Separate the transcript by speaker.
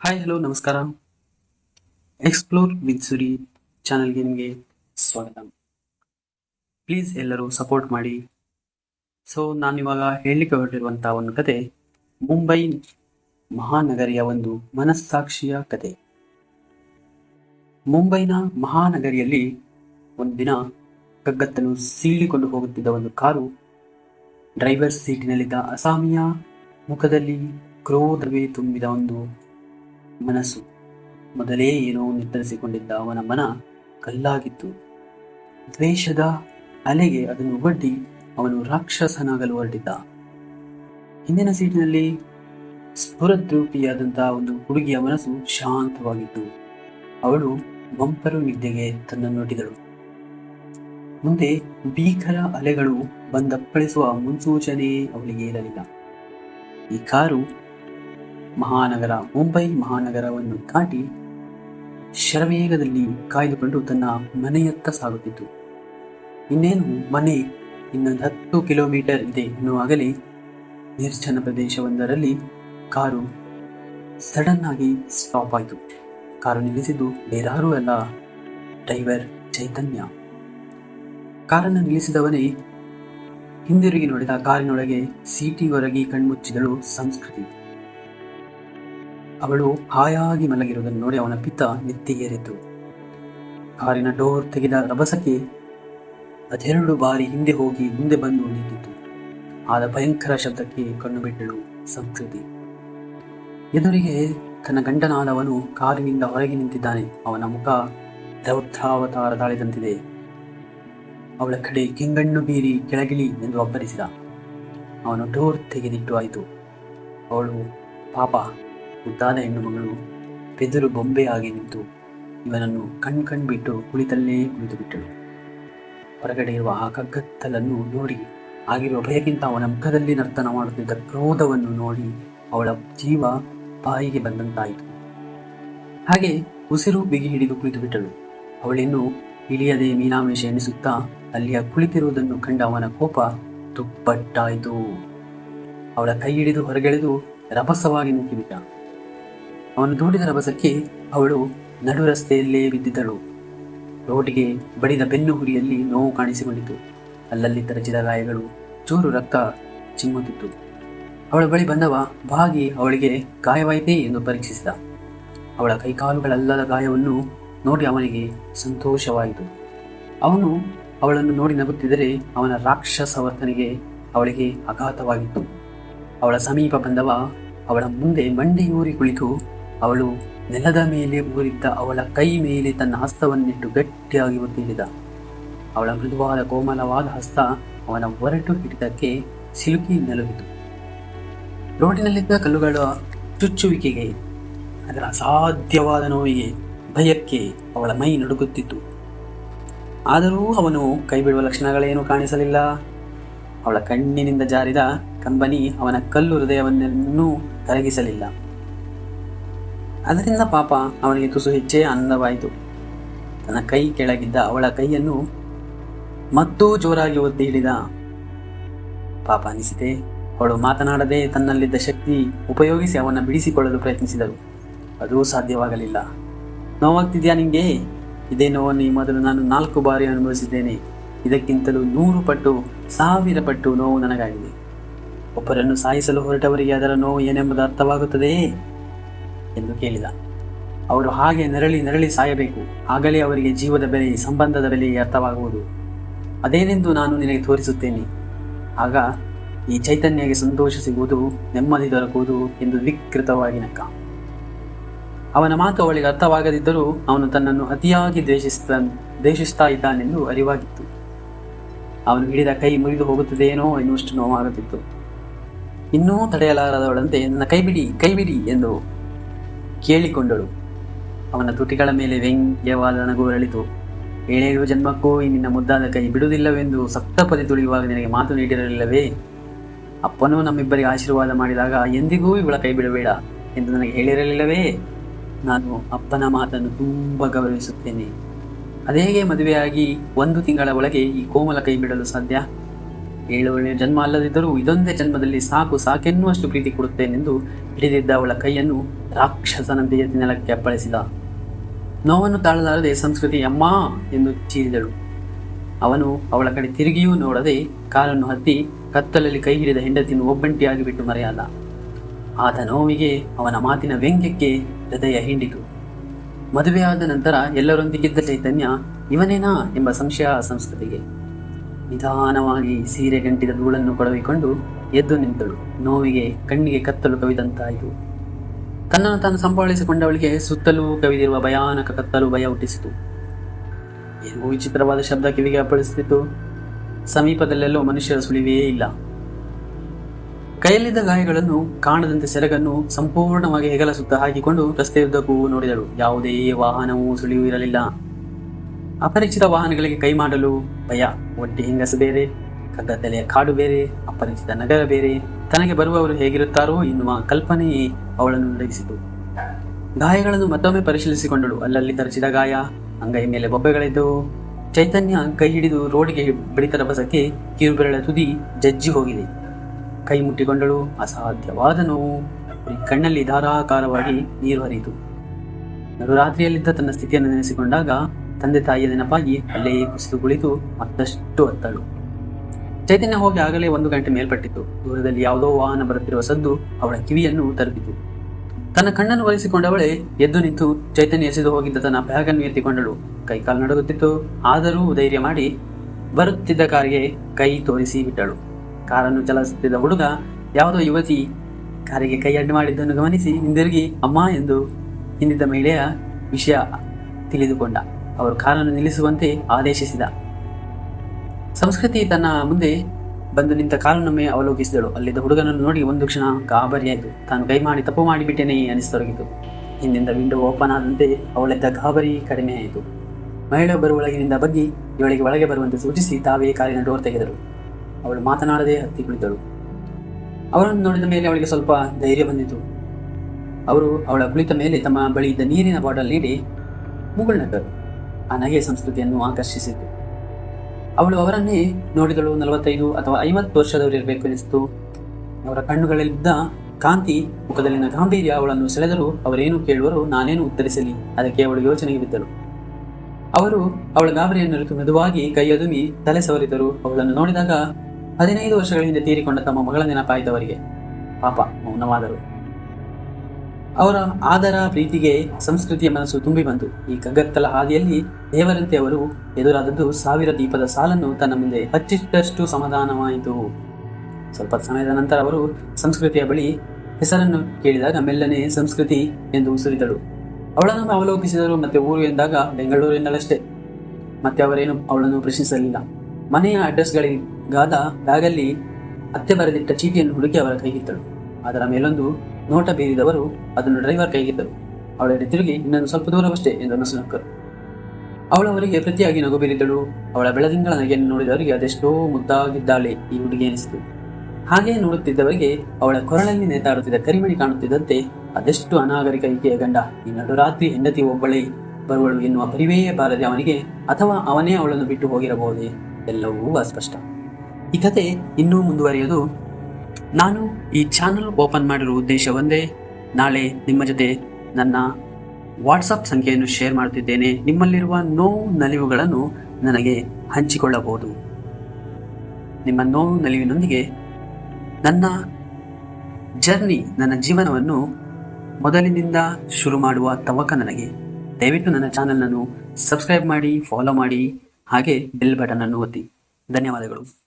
Speaker 1: Hi hello ನಮಸ್ಕಾರ. Explore with Suri ಚಾನಲ್ಗೆ ನಿಮಗೆ ಸ್ವಾಗತ. ಪ್ಲೀಸ್ ಎಲ್ಲರೂ ಸಪೋರ್ಟ್ ಮಾಡಿ. ಸೊ ನಾನು ಇವಾಗ ಹೇಳಲಿಕ್ಕೆ ಹೊರಟಿರುವಂಥ ಒಂದು ಕತೆ, ಮುಂಬೈ ಮಹಾನಗರಿಯ ಒಂದು ಮನಸ್ಸಾಕ್ಷಿಯ ಕತೆ. ಮುಂಬೈನ ಮಹಾನಗರಿಯಲ್ಲಿ ಒಂದು ದಿನ ಕಗ್ಗತ್ತನ್ನು ಸೀಳಿಕೊಂಡು ಹೋಗುತ್ತಿದ್ದ ಒಂದು ಕಾರು ಡ್ರೈವರ್ ಸೀಟಿನಲ್ಲಿದ್ದ ಅಸಾಮಿಯ ಮುಖದಲ್ಲಿ ಕ್ರೋಧವೇ ತುಂಬಿದ ಒಂದು ಮನಸ್ಸು ಮೊದಲೇ ಏನೋ ನಿರ್ಧರಿಸಿಕೊಂಡಿದ್ದ ಅವನ ಮನ ಕಲ್ಲಾಗಿತ್ತು. ದ್ವೇಷದ ಅಲೆಗೆ ಅದನ್ನು ಒಡ್ಡಿ ಅವನು ರಾಕ್ಷಸನಾಗಲು ಹೊರಟಿದ್ದ. ಹಿಂದಿನ ಸೀಟಿನಲ್ಲಿ ಸ್ಫುರದ್ರೂಪಿಯಾದಂತಹ ಒಂದು ಹುಡುಗಿಯ ಮನಸ್ಸು ಶಾಂತವಾಗಿತ್ತು. ಅವಳು ಬಂಪರು ನಿದ್ದೆಗೆ ತನ್ನನ್ನೊಡ್ಡಿದಳು ಮುಂದೆ ಭೀಕರ ಅಲೆಗಳು ಬಂದಪ್ಪಳಿಸುವ ಮುನ್ಸೂಚನೆ ಅವಳಿಗೆ ಇರಲಿಲ್ಲ. ಈ ಕಾರು ಮಹಾನಗರ, ಮುಂಬೈ ಮಹಾನಗರವನ್ನು ದಾಟಿ ಶರವೇಗದಲ್ಲಿ ಕಾಯ್ದುಕೊಂಡು ತನ್ನ ಮನೆಯತ್ತ ಸಾಗುತ್ತಿತ್ತು. ಇನ್ನೇನು? ಮನೆ. ಇನ್ನೊಂದು ಹತ್ತು ಕಿಲೋಮೀಟರ್ ಇದೆ. ಎನ್ನುವಾಗಲೇ ನಿರ್ಜನ ಪ್ರದೇಶವೊಂದರಲ್ಲಿ ಕಾರು ಸಡನ್ ಆಗಿ ಸ್ಟಾಪ್ ಆಯಿತು. ಕಾರು ನಿಲ್ಲಿಸಿದ್ದು ಬೇರಾರೂ ಅಲ್ಲ, ಡ್ರೈವರ್ ಚೈತನ್ಯ. ಕಾರನ್ನು ನಿಲ್ಲಿಸಿದವನೇ ಹಿಂದಿರುಗಿ ನೋಡಿದ ಕಾರಿನೊಳಗೆ ಸೀಟಿ ಹೊರಗಿ ಕಣ್ಮುಚ್ಚಿದಳು ಸಂಸ್ಕೃತಿ. ಅವಳು ಹಾಯಾಗಿ ಮಲಗಿರುವುದನ್ನು ನೋಡಿ ಅವನ ಪಿತ್ತ ನೆತ್ತಿಗೇರಿತು. ಕಾರಿನ ಡೋರ್ ತೆಗೆದ ರಭಸಕ್ಕೆ ಅದೆರಡು ಬಾರಿ ಹಿಂದೆ ಹೋಗಿ ಮುಂದೆ ಬಂದು ನಿಂತಿತು ಆದ ಭಯಂಕರ ಶಬ್ದಕ್ಕೆ ಕಣ್ಣು ಬಿಟ್ಟಳು ಸಂಸ್ಕೃತಿ. ಎದುರಿಗೆ ತನ್ನ ಗಂಡನಾದವನು ಕಾರಿನಿಂದ ಹೊರಗೆ ನಿಂತಿದ್ದಾನೆ. ಅವನ ಮುಖ ದೌರ್ಧಾವತಾರ ದಾಳಿದಂತಿದೆ. ಅವಳ ಕಡೆ ಕೆಂಗಣ್ಣು ಬೀರಿ ಕೆಳಗಿಳಿ ಎಂದು ಅಬ್ಬರಿಸಿದ ಅವನು ಡೋರ್ ತೆಗೆದಿಟ್ಟು ಆಯಿತು. ಅವಳು, ಪಾಪ ಮುದ್ದಾದ ಹೆಣ್ಣು ಮಗಳು ಬೆದರು ಆಗಿ ನಿಂತು ಇವನನ್ನು ಕಣ್ ಕಣ್ ಬಿಟ್ಟು ಕುಳಿತಲ್ಲೇ ಕುಳಿತು ಬಿಟ್ಟಳು ಹೊರಗಡೆ ಇರುವ ಆ ಕಗ್ಗತ್ತಲನ್ನು ನೋಡಿ, ಆಗಿರುವ ಭಯಕ್ಕಿಂತ ಅವನ ಮುಖದಲ್ಲಿ ನರ್ತನ ಮಾಡುತ್ತಿದ್ದ ಕ್ರೋಧವನ್ನು ನೋಡಿ ಅವಳ ಜೀವ ಬಾಯಿಗೆ ಬಂದಂತಾಯಿತು. ಹಾಗೆ ಉಸಿರು ಬಿಗಿ ಹಿಡಿದು ಕುಳಿತು ಬಿಟ್ಟಳು ಅವಳಿನ್ನು ಇಳಿಯದೆ ಮೀನಾಮೇಶ ಎಣಿಸುತ್ತಾ ಅಲ್ಲಿಯ ಕುಳಿತಿರುವುದನ್ನು ಕಂಡ ಅವನ ಕೋಪ ದುಪ್ಪಟ್ಟಾಯಿತು ಅವಳ ಕೈ ಹಿಡಿದು ಹೊರಗೆಳೆದು ರಭಸವಾಗಿ ನುಗ್ಗಿಬಿಟ್ಟ. ಅವನು ದೂಡಿದ ರಭಸಕ್ಕೆ ಅವಳು ನಡು ರಸ್ತೆಯಲ್ಲೇ ಬಿದ್ದಿದ್ದಳು. ರೋಡಿಗೆ ಬಡಿದ ಬೆನ್ನು ಹುರಿಯಲ್ಲಿ ನೋವು ಕಾಣಿಸಿಕೊಂಡಿತು. ಅಲ್ಲಲ್ಲಿ ತರಚಿದ ಗಾಯಗಳು ಚೂರು ರಕ್ತ ಚಿಮ್ಮುತ್ತಿತ್ತು. ಅವಳ ಬಳಿ ಬಂದವ ಬಾಗಿ ಅವಳಿಗೆ ಗಾಯವಾಯಿತೇ ಎಂದು ಪರೀಕ್ಷಿಸಿದ. ಅವಳ ಕೈಕಾಲುಗಳಲ್ಲದ ಗಾಯವನ್ನು ನೋಡಿ ಅವನಿಗೆ ಸಂತೋಷವಾಯಿತು. ಅವನು ಅವಳನ್ನು ನೋಡಿ ನಗುತ್ತಿದ್ದರೆ ಅವನ ರಾಕ್ಷಸ ವರ್ತನೆಗೆ ಅವಳಿಗೆ ಆಘಾತವಾಗಿತ್ತು. ಅವಳ ಸಮೀಪ ಬಂದವ ಅವಳ ಮುಂದೆ ಮಂಡಿಯೂರಿ ಕುಳಿತು ಅವಳು ನೆಲದ ಮೇಲೆ ಊರಿದ್ದ ಅವಳ ಕೈ ಮೇಲೆ ತನ್ನ ಹಸ್ತವನ್ನಿಟ್ಟು ಗಟ್ಟಿಯಾಗಿ ಒತ್ತಿಡಿದ ಅವಳ ಮೃದುವಾದ ಕೋಮಲವಾದ ಹಸ್ತ ಅವನ ಒರಟು ಹಿಡಿದಕ್ಕೆ ಸಿಲುಕಿ ನಲುಗಿತು. ರೋಡಿನಲ್ಲಿದ್ದ ಕಲ್ಲುಗಳ ಚುಚ್ಚುವಿಕೆಗೆ, ಅದರ ಅಸಾಧ್ಯವಾದ ನೋವಿಗೆ, ಭಯಕ್ಕೆ ಅವಳ ಮೈ ನಡುಗುತ್ತಿತ್ತು. ಆದರೂ ಅವನು ಕೈ ಬಿಡುವ ಲಕ್ಷಣಗಳೇನೂ ಕಾಣಿಸಲಿಲ್ಲ. ಅವಳ ಕಣ್ಣಿನಿಂದ ಜಾರಿದ ಕಂಬನಿ ಅವನ ಕಲ್ಲು ಹೃದಯವನ್ನೂ ಕರಗಿಸಲಿಲ್ಲ. ಅದರಿಂದ ಪಾಪ ಅವನಿಗೆ ತುಸು ಹೆಚ್ಚೇ ಆನಂದವಾಯಿತು ತನ್ನ ಕೈ ಕೆಳಗಿದ್ದ ಅವಳ ಕೈಯನ್ನು ಮತ್ತೂ ಜೋರಾಗಿ ಒತ್ತಿ ಹಿಡಿದ. ಪಾಪ ಅನಿಸಿದೆ, ಅವಳು ಮಾತನಾಡದೆ ತನ್ನಲ್ಲಿದ್ದ ಶಕ್ತಿ ಉಪಯೋಗಿಸಿ ಅವನ್ನ ಬಿಡಿಸಿಕೊಳ್ಳಲು ಪ್ರಯತ್ನಿಸಿದಳು. ಅದೂ ಸಾಧ್ಯವಾಗಲಿಲ್ಲ. ನೋವಾಗ್ತಿದ್ಯಾ ನಿಂಗೆ? ಇದೇ ನೋವನ್ನು ಈ ಮೊದಲು ನಾನು ನಾಲ್ಕು ಬಾರಿ ಅನುಭವಿಸಿದ್ದೇನೆ. ಇದಕ್ಕಿಂತಲೂ ನೂರು ಪಟ್ಟು, ಸಾವಿರ ಪಟ್ಟು ನೋವು ನನಗಾಗಿದೆ. ಒಬ್ಬರನ್ನು ಸಾಯಿಸಲು ಹೊರಟವರಿಗೆ ಅದರ ನೋವು ಏನೆಂಬುದು ಅರ್ಥವಾಗುತ್ತದೆಯೇ? ಎಂದು ಕೇಳಿದ. ಅವರು ಹಾಗೆ ನೆರಳಿ ನೆರಳಿ ಸಾಯಬೇಕು. ಆಗಲೇ ಅವರಿಗೆ ಜೀವದ ಬೆಲೆ, ಸಂಬಂಧದ ಬೆಲೆ ಅರ್ಥವಾಗುವುದು. ಅದೇನೆಂದು ನಾನು ನಿನಗೆ ತೋರಿಸುತ್ತೇನೆ. ಆಗ ಈ ಚೈತನ್ಯಗೆ ಸಂತೋಷ ಸಿಗುವುದು ನೆಮ್ಮದಿ ದೊರಕುವುದು ಎಂದು ವಿಕೃತವಾಗಿ ನಕ್ಕ. ಅವನ ಮಾತು ಅವಳಿಗೆ ಅರ್ಥವಾಗದಿದ್ದರೂ ಅವನು ತನ್ನನ್ನು ಅತಿಯಾಗಿ ದ್ವೇಷಿಸ್ತ, ದ್ವೇಷಿಸ್ತಾ ಇದ್ದಾನೆಂದು ಅರಿವಾಗಿತ್ತು. ಅವನು ಹಿಡಿದ ಕೈ ಮುರಿದು ಹೋಗುತ್ತದೆಯೇನೋ ಎನ್ನುವಷ್ಟು ನೋವಾಗುತ್ತಿತ್ತು. ಇನ್ನೂ ತಡೆಯಲಾರದವಳಂತೆ, ನನ್ನ ಕೈಬಿಡಿ ಕೈಬಿಡಿ ಎಂದು ಕೇಳಿಕೊಂಡಳು. ಅವನ ತುಟಿಗಳ ಮೇಲೆ ವ್ಯಂಗ್ಯವಾದ ನಗು ಏಳೇಳು ಜನ್ಮಕ್ಕೂ ಈ ನಿನ್ನ ಮುದ್ದಾದ ಕೈ ಬಿಡುವುದಿಲ್ಲವೆಂದು ಸಪ್ತಪದಿ ತುಳಿಯುವಾಗ ನಿನಗೆ ಮಾತು ನೀಡಿರಲಿಲ್ಲವೇ? ಅಪ್ಪನೂ ನಮ್ಮಿಬ್ಬರಿಗೆ ಆಶೀರ್ವಾದ ಮಾಡಿದಾಗ ಎಂದಿಗೂ ಇವಳ ಕೈ ಬಿಡಬೇಡ ಎಂದು ನನಗೆ ಹೇಳಿರಲಿಲ್ಲವೇ? ನಾನು ಅಪ್ಪನ ಮಾತನ್ನು ತುಂಬ ಗೌರವಿಸುತ್ತೇನೆ. ಅದೇಗೆ ಮದುವೆಯಾಗಿ ಒಂದು ತಿಂಗಳ ಒಳಗೆ ಈ ಕೋಮಲ ಕೈ ಬಿಡಲು ಸಾಧ್ಯ? ಏಳು ಏಳು ಜನ್ಮ ಅಲ್ಲದಿದ್ದರೂ ಇದೊಂದೇ ಜನ್ಮದಲ್ಲಿ ಸಾಕು ಸಾಕೆನ್ನುವಷ್ಟು ಪ್ರೀತಿ ಕೊಡುತ್ತೇನೆಂದು ಹಿಡಿದಿದ್ದ ಅವಳ ಕೈಯನ್ನು ರಾಕ್ಷಸನಂತೆ ಎತ್ತಿ ನೆಲಕ್ಕೆ ಅಪ್ಪಳಿಸಿದ. ನೋವನ್ನು ತಾಳಲಾರದೆ ಸಂಸ್ಕೃತಿ ಅಮ್ಮ ಎಂದು ಚೀರಿದಳು. ಅವನು ಅವಳ ಕಡೆ ತಿರುಗಿಯೂ ನೋಡದೆ ಕಾಲನ್ನು ಹತ್ತಿ ಕತ್ತಲಲ್ಲಿ ಕೈ ಹಿಡಿದ ಹೆಂಡತಿಯನ್ನು ಒಬ್ಬಂಟಿಯಾಗಿ ಬಿಟ್ಟು ಮರೆಯಾದ. ಆತ ನೋವಿಗೆ ಅವನ ಮಾತಿನ ವ್ಯಂಗ್ಯಕ್ಕೆ ಹೃದಯ ಹಿಂಡಿತು. ಮದುವೆಯಾದ ನಂತರ ಎಲ್ಲರೊಂದಿಗಿದ್ದ ಚೈತನ್ಯ ಇವನೇನಾ ಎಂಬ ಸಂಶಯ ಸಂಸ್ಕೃತಿಗೆ. ನಿಧಾನವಾಗಿ ಸೀರೆ ಗಂಟಿದ ಧೂಳನ್ನು ಕೊಡವಿಕೊಂಡು ಎದ್ದು ನಿಂತಳು. ನೋವಿಗೆ ಕಣ್ಣಿಗೆ ಕತ್ತಲು ಕವಿದಂತಾಯಿತು. ತನ್ನನ್ನು ತಾನು ಸಂಭಾಳಿಸಿಕೊಂಡವಳಿಗೆ ಸುತ್ತಲೂ ಕವಿದಿರುವ ಭಯಾನಕ ಕತ್ತಲು ಭಯ ಹುಟ್ಟಿಸಿತು. ಏನೋ ವಿಚಿತ್ರವಾದ ಶಬ್ದ ಕಿವಿಗೆ ಅಪ್ಪಳಿಸುತ್ತಿತ್ತು ಸಮೀಪದಲ್ಲೆಲ್ಲೋ ಮನುಷ್ಯರ ಸುಳಿವೇ ಇಲ್ಲ. ಕೈಯಲ್ಲಿದ್ದ ಗಾಯಗಳನ್ನು ಕಾಣದಂತೆ ಸೆರಗನ್ನು ಸಂಪೂರ್ಣವಾಗಿ ಹೆಗಲ ಸುತ್ತ ಹಾಕಿಕೊಂಡು ರಸ್ತೆಯುದ್ದಕ್ಕೂ ನೋಡಿದಳು. ಯಾವುದೇ ವಾಹನವೂ ಸುಳಿವು ಇರಲಿಲ್ಲ. ಅಪರಿಚಿತ ವಾಹನಗಳಿಗೆ ಕೈ ಮಾಡಲು ಭಯ, ಒಡ್ಡಿ ಹೆಂಗಸು ಬೇರೆ, ಕಗ್ಗದ್ದಲೆಯ ಕಾಡು ಬೇರೆ, ಅಪರಿಚಿತ ನಗರ ಬೇರೆ. ತನಗೆ ಬರುವವರು ಹೇಗಿರುತ್ತಾರೋ ಎನ್ನುವ ಕಲ್ಪನೆಯೇ ಅವಳನ್ನು ನಡೆಸಿತು ಗಾಯಗಳನ್ನು ಮತ್ತೊಮ್ಮೆ ಪರಿಶೀಲಿಸಿಕೊಂಡಳು. ಅಲ್ಲಲ್ಲಿ ತರಚಿದ ಗಾಯ, ಅಂಗೈ ಮೇಲೆ ಬೊಬ್ಬೆಗಳಿದ್ದವು ಚೈತನ್ಯ ಕೈ ಹಿಡಿದು ರೋಡಿಗೆ ಬಿಡಿತರ ಬಸಕ್ಕೆ ಕಿರುಬೆರಳ ತುದಿ ಜಜ್ಜಿ ಹೋಗಿದೆ. ಕೈ ಮುಟ್ಟಿಕೊಂಡಳು. ಅಸಾಧ್ಯವಾದ ನೋವು. ಕಣ್ಣಲ್ಲಿ ಧಾರಾಕಾರವಾಗಿ ನೀರು ಹರಿಯಿತು. ನಡುರಾತ್ರಿಯಲ್ಲಿದ್ದ ತನ್ನ ಸ್ಥಿತಿಯನ್ನು ನೆನೆಸಿಕೊಂಡಾಗ ತಂದೆ ತಾಯಿಯ ನೆನಪಾಗಿ ಅಲ್ಲೇ ಕುಸಿದು ಕುಳಿತು ಮತ್ತಷ್ಟು ಅತ್ತಳು. ಚೈತನ್ಯ ಹೋಗಿ ಆಗಲೇ ಒಂದು ಗಂಟೆ ಮೇಲ್ಪಟ್ಟಿತ್ತು. ದೂರದಲ್ಲಿ ಯಾವುದೋ ವಾಹನ ಬರುತ್ತಿರುವ ಸದ್ದು ಅವಳ ಕಿವಿಯನ್ನು ತಲುಪಿತು ತನ್ನ ಕಣ್ಣನ್ನು ಒಲಿಸಿಕೊಂಡವಳೆ ಎದ್ದು ನಿಂತು ಚೈತನ್ಯ ಎಸೆದು ಹೋಗಿದ್ದ ತನ್ನ ಬ್ಯಾಗನ್ನು ಎತ್ತಿಕೊಂಡಳು. ಕೈಕಾಲು ನಡುಗುತ್ತಿತ್ತು. ಆದರೂ ಧೈರ್ಯ ಮಾಡಿ ಬರುತ್ತಿದ್ದ ಕಾರಿಗೆ ಕೈ ತೋರಿಸಿ ಬಿಟ್ಟಳು. ಕಾರನ್ನು ಚಲಿಸುತ್ತಿದ್ದ ಹುಡುಗ ಯಾವುದೋ ಯುವತಿ ಕಾರಿಗೆ ಕೈ ಅಡ್ಡು ಮಾಡಿದ್ದನ್ನು ಗಮನಿಸಿ ಹಿಂದಿರುಗಿ, ಅಮ್ಮ ಎಂದು ಹಿಂದಿದ್ದ ಮಹಿಳೆಯ ವಿಷಯ ತಿಳಿದುಕೊಂಡ. ಅವರು ಕಾರನ್ನು ನಿಲ್ಲಿಸುವಂತೆ ಆದೇಶಿಸಿದ. ಸಂಸ್ಕೃತಿ ತನ್ನ ಮುಂದೆ ಬಂದು ನಿಂತ ಕಾಲನ್ನೊಮ್ಮೆ ಅವಲೋಕಿಸಿದಳು. ಅಲ್ಲಿದ್ದ ಹುಡುಗನನ್ನು ನೋಡಿ ಒಂದು ಕ್ಷಣ ಗಾಬರಿಯಾಯಿತು. ತಾನು ಕೈ ಮಾಡಿ ತಪ್ಪು ಮಾಡಿಬಿಟ್ಟೇನೆ ಅನಿಸತೊಡಗಿತು ಹಿಂದಿಂದ ವಿಂಡೋ ಓಪನ್ ಆದಂತೆ ಅವಳಿದ್ದ ಗಾಬರಿ ಕಡಿಮೆಯಾಯಿತು ಮಹಿಳೆ ಬರುವೊಳಗಿನಿಂದ ಬಗ್ಗಿ ಇವಳಿಗೆ ಒಳಗೆ ಬರುವಂತೆ ಸೂಚಿಸಿ ತಾವೇ ಕಾರಿನ ಡೋರ್ ತೆಗೆದರು. ಅವಳು ಮಾತನಾಡದೆ ಹತ್ತಿ ಕುಳಿತಳು. ಅವರನ್ನು ನೋಡಿದ ಮೇಲೆ ಅವಳಿಗೆ ಸ್ವಲ್ಪ ಧೈರ್ಯ ಬಂದಿತು. ಅವರು ಅವಳ ಕುಳಿತ ಮೇಲೆ ತಮ್ಮ ಬಳಿ ಇದ್ದ ನೀರಿನ ಬಾಟಲ್ ನೀಡಿ ಮುಗುಳ್ನಕ್ಕರು. ಆ ಸಂಸ್ಕೃತಿಯನ್ನು ಆಕರ್ಷಿಸಿತು. ಅವಳು ಅವರನ್ನೇ ನೋಡಿದಳು ನಲವತ್ತೈದು ಅಥವಾ ಐವತ್ತು ವರ್ಷದವರಿರಬೇಕು ಎನಿಸಿತು. ಅವರ ಕಣ್ಣುಗಳಲ್ಲಿದ್ದ ಕಾಂತಿ, ಮುಖದಲ್ಲಿನ ಗಾಂಭೀರ್ಯ ಅವಳನ್ನು ಸೆಳೆದರು ಅವರೇನು ಕೇಳುವರು ನಾನೇನು ಉತ್ತರಿಸಲಿ, ಅದಕ್ಕೆ ಅವಳು ಯೋಚನೆಗೆ ಬಿದ್ದಳು. ಅವರು ಅವಳ ಗಾಬರಿಯನ್ನು ಅರಿತು ಮೆದುವಾಗಿ ಕೈಯದುಮಿ ತಲೆ ಸವರಿದರು. ಅವಳನ್ನು ನೋಡಿದಾಗ ಹದಿನೈದು ವರ್ಷಗಳ ಹಿಂದೆ ತೀರಿಕೊಂಡ ತಮ್ಮ ಮಗಳ ನೆನಪಾಯಿತವರಿಗೆ ಪಾಪ, ಮೌನವಾದರು. ಅವರ ಆದರ ಪ್ರೀತಿಗೆ ಸಂಸ್ಕೃತಿಯ ಮನಸ್ಸು ತುಂಬಿ ಬಂತು. ಈ ಕಗ್ಗತ್ತಲ ಹಾದಿಯಲ್ಲಿ ದೇವರಂತೆ ಅವರು ಎದುರಾದದ್ದು ಸಾವಿರ ದೀಪದ ಸಾಲನ್ನು ತನ್ನ ಮುಂದೆ ಹಚ್ಚಿಟ್ಟಷ್ಟು ಸಮಾಧಾನವಾಯಿತು. ಸ್ವಲ್ಪ ಸಮಯದ ನಂತರ ಅವರು ಸಂಸ್ಕೃತಿಯ ಬಳಿ ಹೆಸರನ್ನು ಕೇಳಿದಾಗ ಮೆಲ್ಲನೆ ಸಂಸ್ಕೃತಿ ಎಂದು ಉಸಿರಿದಳು. ಅವಳನ್ನು ಅವಲೋಕಿಸಿದರು ಮತ್ತೆ ಊರು ಎಂದಾಗ ಬೆಂಗಳೂರಿನಲ್ಲಷ್ಟೇ. ಮತ್ತೆ ಅವರೇನು ಅವಳನ್ನು ಪ್ರಶ್ನಿಸಲಿಲ್ಲ. ಮನೆಯ ಅಡ್ರೆಸ್ಗಳಿಗಾದ ಬ್ಯಾಗಲ್ಲಿ ಅತ್ತೆ ಬರೆದಿಟ್ಟ ಚೀಟಿಯನ್ನು ಹುಡುಕಿ ಅವರ ಕೈಗಿತ್ತಳು. ಅದರ ಮೇಲೊಂದು ನೋಟ ಬೀರಿದವರು ಅದನ್ನು ಡ್ರೈವರ್ ಕೈಗಿದ್ದರು. ಅವಳೆಡೆ ತಿರುಗಿ ಇನ್ನೊಂದು ಸ್ವಲ್ಪ ದೂರವಷ್ಟೇ ಎಂದು ನಕ್ಕರು ಅವಳವರಿಗೆ ಪ್ರತಿಯಾಗಿ ನಗು ಬೀರಿದಳು ಅವಳ ಬೆಳದಿಂಗಳ ನಗೆಯನ್ನು ನೋಡಿದವರಿಗೆ ಅದೆಷ್ಟೋ ಮುದ್ದಾಗಿದ್ದಾಳೆ ಈ ಹುಡುಗಿ ಎನಿಸಿತು ಹಾಗೆಯೇ ನೋಡುತ್ತಿದ್ದವರಿಗೆ ಅವಳ ಕೊರಳಲ್ಲಿ ನೇತಾಡುತ್ತಿದ್ದ ಕರಿಮಣಿ ಕಾಣುತ್ತಿದ್ದಂತೆ ಅದೆಷ್ಟು ಅನಾಗರಿಕ ಈಕೆಯ ಗಂಡ. ಈ ನಡುರಾತ್ರಿ ಹೆಂಡತಿ ಒಬ್ಬಳೇ. ಬರುವಳು ಎನ್ನುವ ಪರಿವೆಯೇ ಬಾರದೆ ಅವನಿಗೆ ಅಥವಾ ಅವನೇ ಅವಳನ್ನು ಬಿಟ್ಟು ಹೋಗಿರಬಹುದೇ? ಎಲ್ಲವೂ ಅಸ್ಪಷ್ಟ. ಈ ಕತೆ ಇನ್ನೂ ಮುಂದುವರಿಯೋದು ನಾನು ಈ ಚಾನಲ್ ಓಪನ್ ಮಾಡಿರುವ ಉದ್ದೇಶ ಒಂದೇ. ನಾಳೆ ನಿಮ್ಮ ಜೊತೆ ನನ್ನ ವಾಟ್ಸಪ್ ಸಂಖ್ಯೆಯನ್ನು ಶೇರ್ ಮಾಡುತ್ತಿದ್ದೇನೆ. ನಿಮ್ಮಲ್ಲಿರುವ ನೋವು ನಲಿವುಗಳನ್ನು ನನಗೆ ಹಂಚಿಕೊಳ್ಳಬಹುದು. ನಿಮ್ಮ ನೋವು ನಲಿವಿನೊಂದಿಗೆ ನನ್ನ ಜರ್ನಿ, ನನ್ನ ಜೀವನವನ್ನು ಮೊದಲಿನಿಂದ ಶುರು ಮಾಡುವ ತವಕ ನನಗೆ. ದಯವಿಟ್ಟು ನನ್ನ ಚಾನಲನ್ನು ಸಬ್ಸ್ಕ್ರೈಬ್ ಮಾಡಿ, ಫಾಲೋ ಮಾಡಿ, ಹಾಗೆ ಬೆಲ್ ಬಟನ್ ಅನ್ನು ಒತ್ತಿ. ಧನ್ಯವಾದಗಳು.